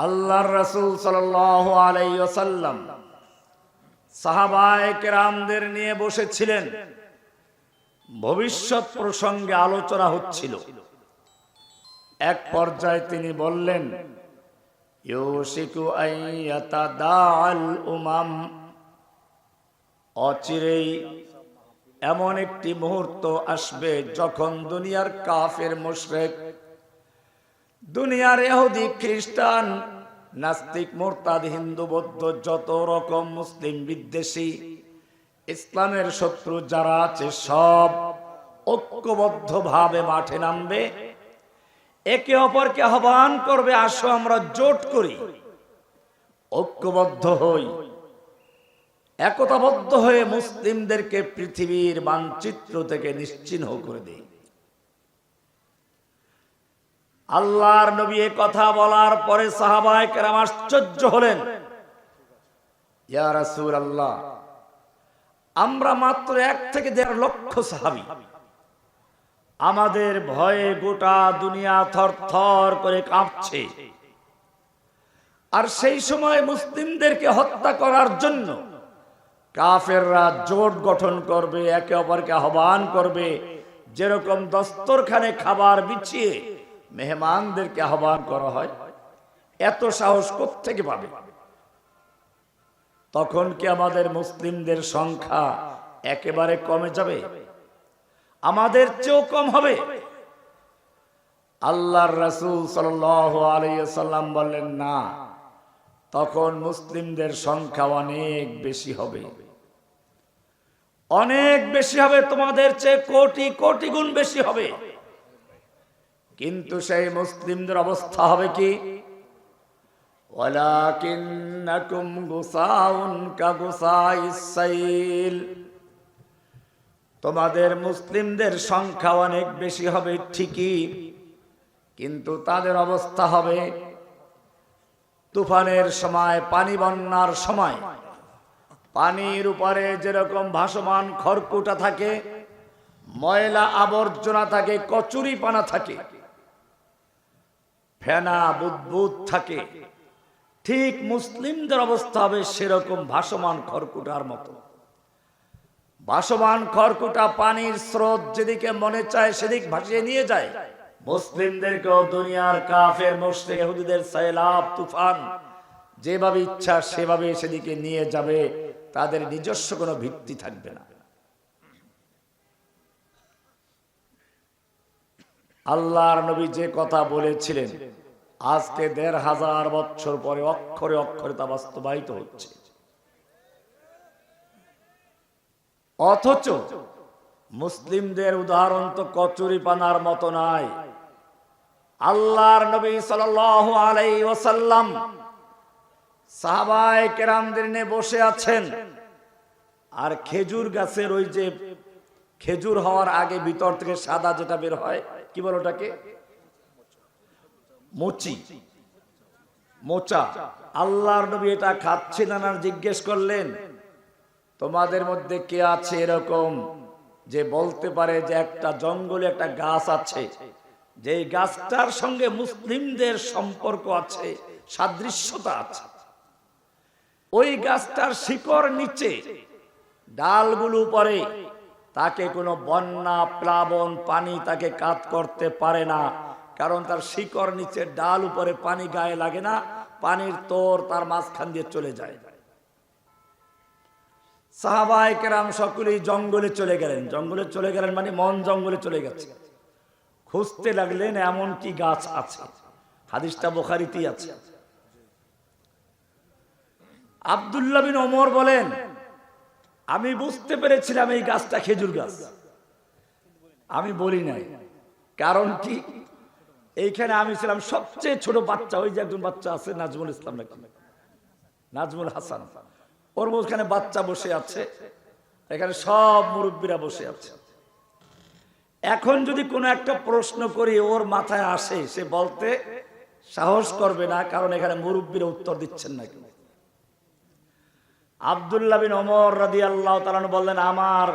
আল্লাহর রসুল সাল্লাম সাহাবায় কেরামদের নিয়ে বসেছিলেন। ভবিষ্যৎ প্রসঙ্গে আলোচনা হচ্ছিল। এক পর্যায়ে তিনি বললেন উমাম। অচিরেই এমন একটি মুহূর্ত আসবে যখন দুনিয়ার কাফের মুশরেক দুনিয়ার এহুদি খ্রিস্টান, নাস্তিক, মোরতাদ, হিন্দু, বৌদ্ধ, যত রকম মুসলিম বিদ্বেষী, ইসলামের শত্রু যারা আছে সব ঐক্যবদ্ধ ভাবে মাঠে নামবে। একে অপরকে আহ্বান করবে, আসো আমরা জোট করি। ঐক্যবদ্ধ হই। একতাবদ্ধ হয়ে মুসলিমদেরকে পৃথিবীর মানচিত্র থেকে নিশ্চিহ্ন করে দেয় আল্লাহর নবী কথা বলার পরে সাহাবায় কেরাম আশ্চর্য হলেন। আল্লাহ আমরা মাত্র এক থেকে দেড় লক্ষ সাহাবি। আমাদের ভয়ে গোটা দুনিয়া থর থর করে কাঁপছে। আর সেই সময় মুসলিমদেরকে হত্যা করার জন্য কাফেররা জোট গঠন করবে, একে অপরকে আহ্বান করবে, যেরকম দস্তরখানে খাবার বিছিয়ে মেহমানদেরকে আহ্বান করা হয়, এত সাহস থেকে পাবে? তখন কি আমাদের মুসলিমদের সংখ্যা একেবারে কমে যাবে? আমাদের চেয়েও কম হবে? আল্লাহর রাসূল সাল্লাম বললেন, না, তখন মুসলিমদের সংখ্যা অনেক বেশি হবে। অনেক বেশি হবে, তোমাদের চেয়ে কোটি কোটি গুণ বেশি হবে। কিন্তু সেই মুসলিমদের অবস্থা হবে কি? সাইল। তোমাদের মুসলিমদের সংখ্যা অনেক বেশি হবে, ঠিকই, কিন্তু তাদের অবস্থা হবে তুফানের সময়, পানি বন্যার সময়। পানির উপরে যেরকম ভাসমান খড়কুটা থাকে, ময়লা আবর্জনা থাকে কচুরি পানা থাকে। ফেনা বুদবুদ থাকে। ঠিক মুসলিমদের অবস্থা হবে সেরকম ভাসমান খড়কুটার মতো। ভাসমান খড়কুটা পানির স্রোত যেদিকে মনে চায় সেদিক ভাসিয়ে নিয়ে যায়। মুসলিমদেরকেও দুনিয়ার কাফের মুসলিম ইহুদিদের সাইলাব, তুফান, যেভাবে ইচ্ছা সেভাবে সেদিকে নিয়ে যাবে, তাদের নিজস্ব কোনো ভিত্তি থাকবে না। আল্লাহর নবী যে কথা বলেছিলেন, আজকে দেড় হাজার বছর পরে অক্ষরে অক্ষরে তা বাস্তবায়িত হচ্ছে। অথচ মুসলিমদের উদাহরণ তো কচুরি পানার মতো নাই। আল্লাহর নবী সাল্লাল্লাহু আলাইহি ওয়াসাল্লাম সাহাবায়ে কেরামদের নিয়ে বসে আছেন। আর খেজুর গাছের ওই যে খেজুর হওয়ার আগে ভিতর থেকে সাদা যেটা বের হয় কি বল ওটাকে? মুচি। মোচা। আল্লাহর নবী এটা খাচ্ছিলেন আর জিজ্ঞেস করলেন, তোমাদের মধ্যে কে আছে এরকম যে বলতে পারে যে একটা জঙ্গলে একটা গাছ আছে যে গাছটার সঙ্গে মুসলিমদের সম্পর্ক আছে, সাদৃশ্যতা আছে? ওই গাছটার শিকড় নিচে, ডালগুলো পরে তাকে কোনো বন্যা, প্লাবন, পানি তাকে কাত করতে পারে না। কারণ তার শিকড় নিচে ডাল উপরে পানি গায়ে লাগে না, পানির তোর তার মাঝখান দিয়ে চলে যায়। সাহাবাই কেরাম সকলেই জঙ্গলে চলে গেলেন। জঙ্গলে চলে গেলেন মানে মন জঙ্গলে চলে গেছে। খুঁজতে লাগলেন এমন কি গাছ আছে। হাদিসটা বোখারিতেই আছে। আবদুল্লাহ বিন ওমর বলেন আমি বুঝতে পেরেছিলাম এই গাছটা খেজুর গাছ। আমি বলি নাই। কারণ কি? এইখানে আমি ছিলাম সবচেয়ে ছোট বাচ্চা, ওই যে একজন বাচ্চা আছে, নাজমুল ইসলাম নাকি? নাজমুল হাসান। ওর ওখানে বাচ্চা বসে আছে, এখানে সব মুরব্বীরা বসে আছে। এখন যদি কোনো একটা প্রশ্ন করি, ওর মাথায় আসে, সে বলতে সাহস করবে না, কারণ এখানে মুরব্বীরা উত্তর দিচ্ছেন না কেউ আবদুল্লাহ বিন ওমর রাদি আল্লাহ তালান বললেন, আমার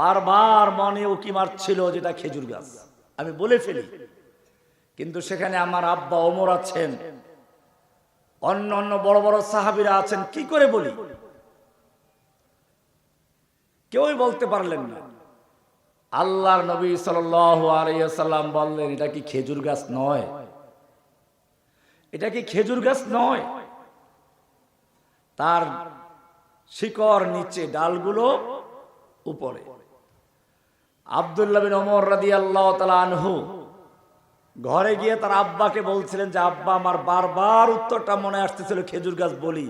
বারবার মনে উকি মারছিল যেটা খেজুর গাছ। আমি বলে ফেলি, কিন্তু সেখানে আমার আব্বা ওমর আছেন, অন্য অন্য বড় বড় সাহাবিরা আছেন, কি করে বলি? কেউই বলতে পারলেন না। আল্লাহর নবী সাল্লাম বললেন, এটা কি খেজুর গাছ নয়? এটা কি খেজুর গাছ নয়? তার শিকড় নিচে, ডালগুলো উপরে। আবদুল্লাহ বিন ওমর রাদি আল্লাহ আনহু ঘরে গিয়ে তার আব্বাকে বলছিলেন যে, আব্বা, আমার বারবার উত্তরটা মনে আসতেছিল খেজুর গাছ বলি।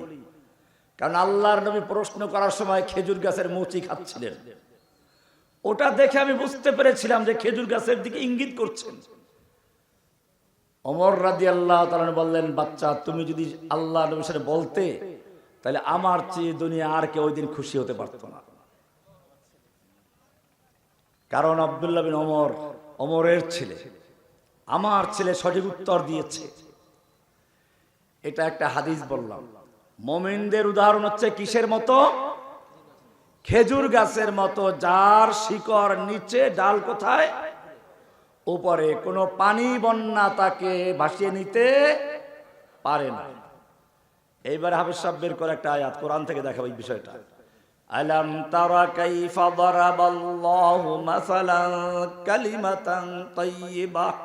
কারণ আল্লাহর নবী প্রশ্ন করার সময় খেজুর গাছের মুচি খাচ্ছিলেন। ওটা দেখে আমি বুঝতে পেরেছিলাম যে খেজুর গাছের দিকে ইঙ্গিত করছেন। অমর রাদি আল্লাহ বললেন, বাচ্চা, তুমি যদি আল্লাহ সাথে বলতে তাহলে আমার চেয়ে দুনিয়া আর কেউ ওই দিন খুশি হতে পারতো না। কারণ আবদুল্লাহ বিন অমর অমরের ছেলে, আমার ছেলে সঠিক উত্তর দিয়েছে। এটা একটা হাদিস বললাম। মোমিনদের উদাহরণ হচ্ছে কিসের মতো? খেজুর গাছের মতো, যার শিকড় নিচে ডাল কোথায়? উপরে। কোনো পানি বন্যা তাকে ভাসিয়ে নিতে পারে না। এইবার হাফিজ সাহেব বের করে একটা আয়াত কোরআন থেকে দেখাবো এই বিষয়টা আলাম তারা কাইফা দারাবাল্লাহু মাসালান কালিমাতান তাইয়্যিবাহ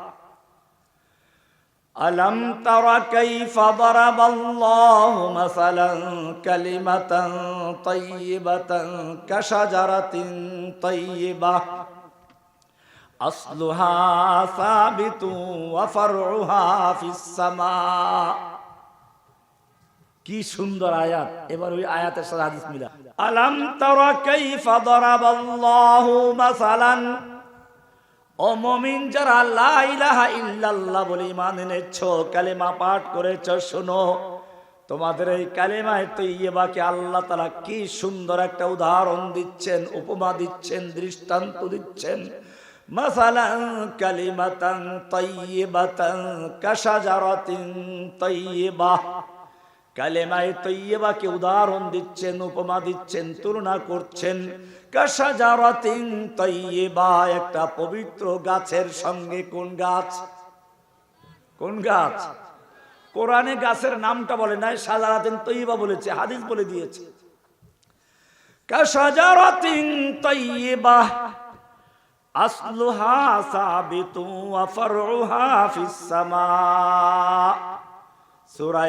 ألم تر كيف ضرب الله مثلا كلمة طيبة كشجرة طيبة أصلها ثابت وفرعها في السماء কি সুন্দর আয়াত। এবার ওই আয়াতের সাথে হাদিস মিলা আলাম তারা কাইফা দারাবাল্লাহু মাসালান। ও মমিন, যারা লা ইলাহা ইল্লাল্লাহ বলে ইমান এনেছ, কালেমা পাঠ করেছ, শোনো। তোমাদের এই কালেমায় তৈবাকে আল্লাহ তালা কি সুন্দর একটা উদাহরণ দিচ্ছেন, উপমা দিচ্ছেন, দৃষ্টান্ত দিচ্ছেন। মাসালান কালিমাতান তাইয়্যিবাতান কাশাজারাতিন তাইয়্যিবাহ কালেমায় তৈয়বাকে উদাহরণ দিচ্ছেন, উপমা দিচ্ছেন, তুলনা করছেন। কাশাজারাতিন তৈয়বা, একটা পবিত্র গাছের সঙ্গে কোন গাছ? কোন গাছ? কোরআনে গাছের নামটা বলে নাই, সাজারাতিন তৈয়বা বলেছে, হাদিস বলে দিয়েছে। কাশাজারাতিন তৈয়বা, আসলুহা সাবিতু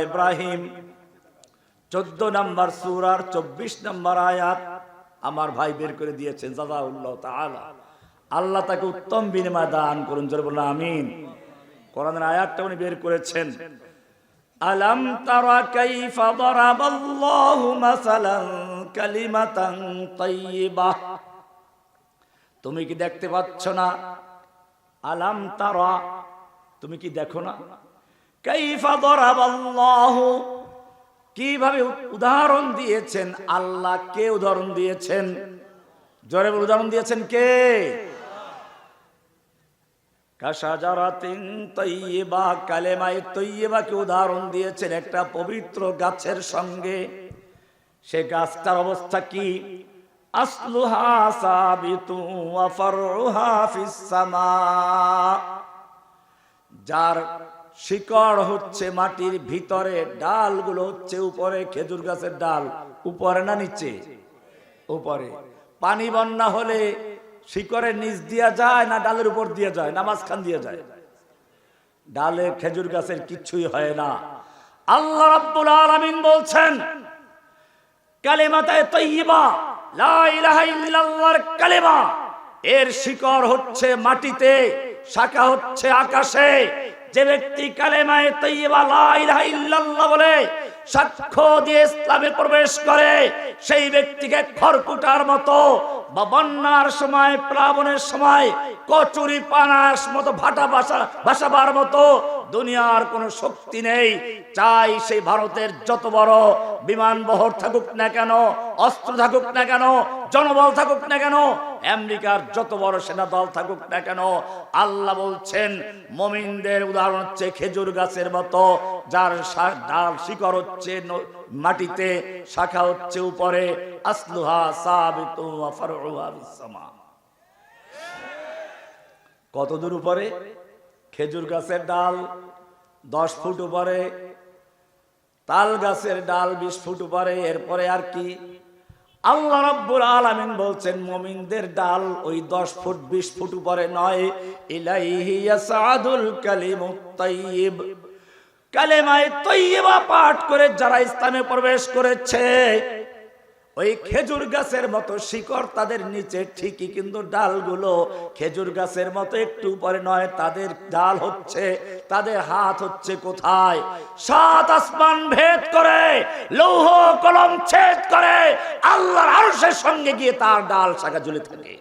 ইব্রাহিম চোদ্দ নম্বর সুরার চব্বিশ নম্বর আয়াত আমার ভাই বের করে দিয়েছেন জাজাউল্লাহ তাআলা। আল্লাহ তাকে উত্তম বিনিময় দান করুন, জোরে আমিন। কোরআনের আয়াতটা উনি বের করেছেন। আলাম তারা কাইফা দারাবাল্লাহু মাসালান কালিমাতান তাইয়্যিবাহ তুমি কি দেখতে পাচ্ছ না? আলাম তারা, তুমি কি দেখো না? কাইফা দারাবাল্লাহু কীভাবে উদাহরণ দিয়েছেন? আল্লাহ কে উদাহরণ দিয়েছেন? জোরে উদাহরণ দিয়েছেন কে? উদাহরণ দিয়েছেন একটা পবিত্র গাছের সঙ্গে। সে গাছটার অবস্থা কি? যার শিকড় হচ্ছে মাটির ভিতরে, ডালগুলো হচ্ছে উপরে, খেজুর গাছের ডাল, উপরে না নিচে? উপরে। পানি বন্যা হলে শিকড়ের নিচ দিয়া যায় না ডালের উপর দিয়ে যায়? না মাঝখান দিয়ে যায়। ডালে খেজুর গাছের কিচ্ছুই হয় না। আল্লাহ রাব্বুল আলামিন বলছেন, কালেমাতায় তৈয়বা, লা ইলাহা ইল্লাল্লাহর কালেমা। এর শিকড় হচ্ছে মাটিতে, শাখা হচ্ছে আকাশে। যে ব্যক্তি কালেমায় তৈবা লা ইলাহা ইল্লাল্লাহ বলে সাক্ষ্য দিয়ে ইসলামে প্রবেশ করে, সেই ব্যক্তিকে খড়কুটার মতো বা বন্যার সময়, প্লাবনের সময় কচুরি পানার মতো ভাটা ভাসা ভাসাবার মতো দুনিয়ার কোনো শক্তি নেই। চাই সেই ভারতের যত বড় বিমান বহর থাকুক না কেন, অস্ত্র থাকুক না কেন, জনবল থাকুক না কেন, আমেরিকার যত বড় সেনা দল থাকুক না কেন, আল্লাহ বলছেন, মমিনদের উদাহরণ হচ্ছে খেজুর গাছের মতো, যার ডাল শিকড় হচ্ছে মাটিতে, শাখা হচ্ছে উপরে, আসলুহা সাবিতু ওয়া ফারউহা ফিস কত দূর উপরে? খেজুর গাছের ডাল দশ ফুট উপরে, তাল গাছের ডাল বিশ ফুট উপরে, এরপরে আর কি? আল্লাহ রব্বুল আলামিন বলছেন, মমিনদের ডাল ওই দশ ফুট বিশ ফুট উপরে নয়। ইলাইহি ইয়াসাদুল কালিমুত তাইয়্যিব কালেমায় পাঠ করে যারা ইসলামে প্রবেশ করেছে ওই খেজুর গাছের মতো শিকড় তাদের নিচে, ঠিকই কিন্তু ডালগুলো খেজুর গাছের মতো একটু উপরে নয়, তাদের ডাল হচ্ছে, তাদের হাত হচ্ছে কোথায়? সাত আসমান ভেদ করে, লৌহ কলম ছেদ করে, আল্লাহর আরশের সঙ্গে গিয়ে তার ডাল শাখা ঝুলে থাকে।